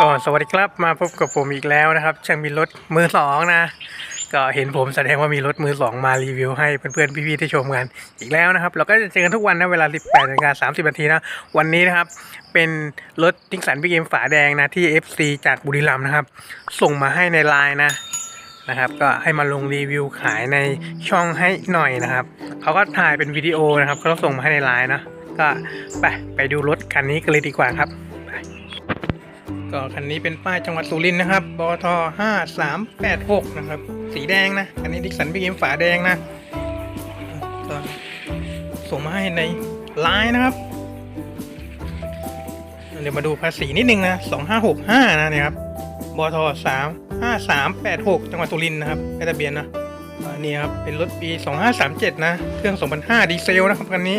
ก็สวัสดีครับมาพบกับผมอีกแล้วนะครับ ช่างมีรถมือสองนะ ก็เห็นผมแสดงว่ามีรถมือสองมารีวิวให้เพื่อนๆพี่ๆได้ชมกันอีกแล้วนะครับ เราก็จะเจอกันทุกวันนะเวลา 18นาฬิกา30นาทีนะวันนี้นะครับ เป็นรถนิสสันบิ๊กเอ็มฝาแดงนะที่ FC จากบุรีรัมย์นะครับ ส่งมาให้ในไลน์นะนะครับ ก็ให้มาลงรีวิวขายในช่องให้หน่อยนะครับเขาก็ถ่ายเป็นวิดีโอนะครับเขาส่งมาให้ในไลน์นะก็ไปไปดูรถคันนี้กันเลยดีกว่าครับ ก็คันนี้เป็นป้ายจังหวัดสุรินทร์นะครับบท5386 นะครับ สีแดงนะคันนี้ดิสันพี่เกมฝาแดงนะก็ส่งมาให้ในไลน์นะครับ เดี๋ยวมาดูภาษีนิดนึงนะ 2565 นะเนี่ยครับบท35386 จังหวัดสุรินทร์นะครับเลขทะเบียนนะอันนี้ครับ เป็นรถปี 2537 นะ เครื่อง 2005 ดีเซลนะครับคันนี้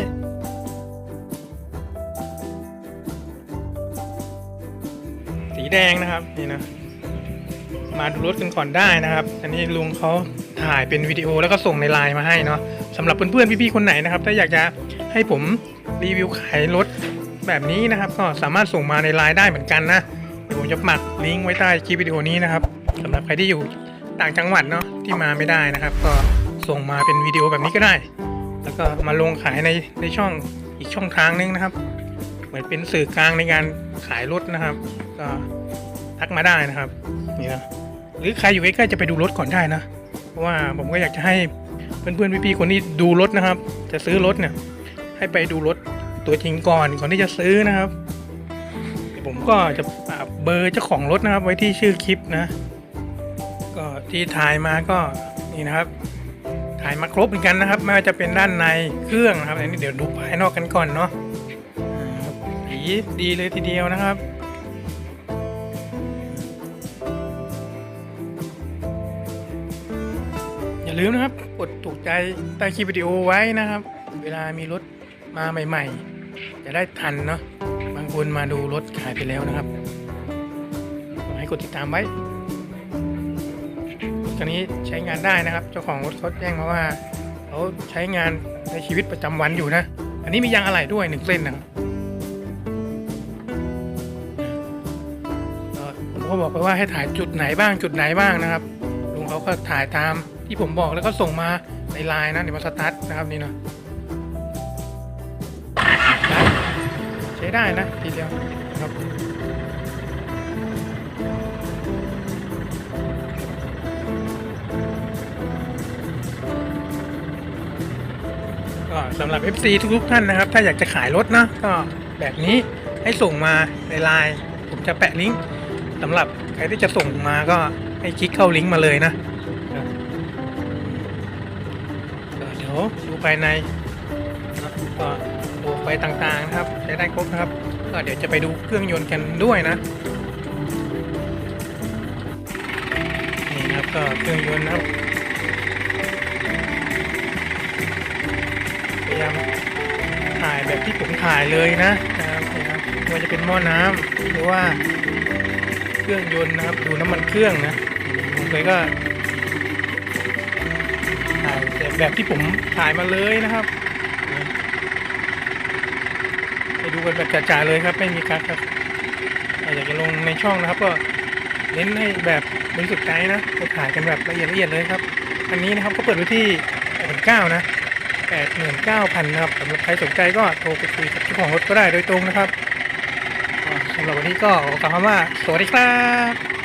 แดงนะครับนี่นะมาดูรถกันก่อนได้นะครับ อันนี้ลุงเขาถ่ายเป็นวิดีโอแล้วก็ส่งในไลน์มาให้เนาะสำหรับเพื่อนๆพี่ๆคนไหนนะครับ ถ้าอยากจะให้ผมรีวิวขายรถแบบนี้นะครับ ก็สามารถส่งมาในไลน์ได้เหมือนกันนะเดี๋ยวผมจะปักลิงก์ไว้ใต้คลิปวิดีโอนี้นะครับสำหรับใครที่อยู่ต่างจังหวัดเนาะที่มาไม่ได้นะครับ ก็ส่งมาเป็นวิดีโอแบบนี้ก็ได้ แล้วก็มาลงขายในในช่องอีกช่องทางนึงนะครับ เหมือนเป็นสื่อกลางในการขายรถนะครับ ก็ทักมาได้นะครับนี่นะหรือใครอยู่ใกล้ๆจะไปดูรถก่อนได้นะ เพราะว่าผมก็อยากจะให้เพื่อนๆพี่ๆคนที่ดูรถนะครับ จะซื้อรถเนี่ย ให้ไปดูรถตัวจริงก่อนก่อนที่จะซื้อนะครับเดี๋ยวผมก็จะเบอร์เจ้าของรถนะครับ ไว้ที่ชื่อคลิปนะ ก็ที่ถ่ายมาก็นี่นะครับ ถ่ายมาครบเหมือนกันนะครับไม่ว่าจะเป็นด้านในเครื่องนะครับอันนี้เดี๋ยวดูภายนอกกันก่อนเนาะ ดีเลยทีเดียวนะครับ อย่าลืมนะครับ กดถูกใจใต้คลิปวิดีโอไว้นะครับ เวลามีรถมาใหม่ ๆ จะได้ทันเนาะบางคนมาดูรถขายไปแล้วนะครับขอให้กดติดตามไว้รถคันนี้ใช้งานได้นะครับ เจ้าของรถเขาแจ้งมาว่าเขาใช้งานในชีวิตประจำวันอยู่นะ อันนี้มียางอะไหล่ด้วยหนึ่งเส้นนะครับ ก็บอกไปว่าให้ถ่ายจุดไหนบ้างจุดไหนบ้างนะครับลุงเขาก็ถ่ายตามที่ผมบอกแล้วก็ส่งมาในไลน์นะเดี๋ยวมาสตาร์ทนะครับนี่เนาะใช้ได้นะทีเดียวครับก็สำหรับ FC ทุกๆท่านนะครับ ถ้าอยากจะขายรถนะก็แบบนี้ให้ส่งมาในไลน์ผมจะแปะลิงก์ สำหรับใครที่จะส่งมาก็ให้คลิกเข้าลิงก์มาเลยนะเดี๋ยวดูภายในก็ดูไฟต่างๆนะครับใช้ได้ครบนะครับ ก็เดี๋ยวจะไปดูเครื่องยนต์กันด้วยนะนี่นะครับก็เครื่องยนต์นะครับพยายามถ่ายแบบที่ผมถ่ายเลยนะนะครับนี่ครับไม่ว่าจะเป็นหม้อน้ำหรือว่า เครื่องยนต์นะครับ ดูน้ำมันเครื่องนะผมเคยก็ถ่ายแบบแบบที่ผมถ่ายมาเลยนะครับไปดูกันแบบจ่าๆเลยครับ ไม่มีกักครับอยากจะลงในช่องนะครับ ก็เน้นให้แบบบริสุทธิ์ใจนะไปถ่ายกันแบบละเอียดละเอียดเลยครับ อันนี้นะครับก็เปิดไว้ที่89,000นะ89,000นนะครับสำหรับใครสนใจก็โทรไปคุยกับเจ้าของรถก็ได้โดยตรงนะครับ สำหรับวันนี้ก็ขอกล่าวคำว่าสวัสดีครับ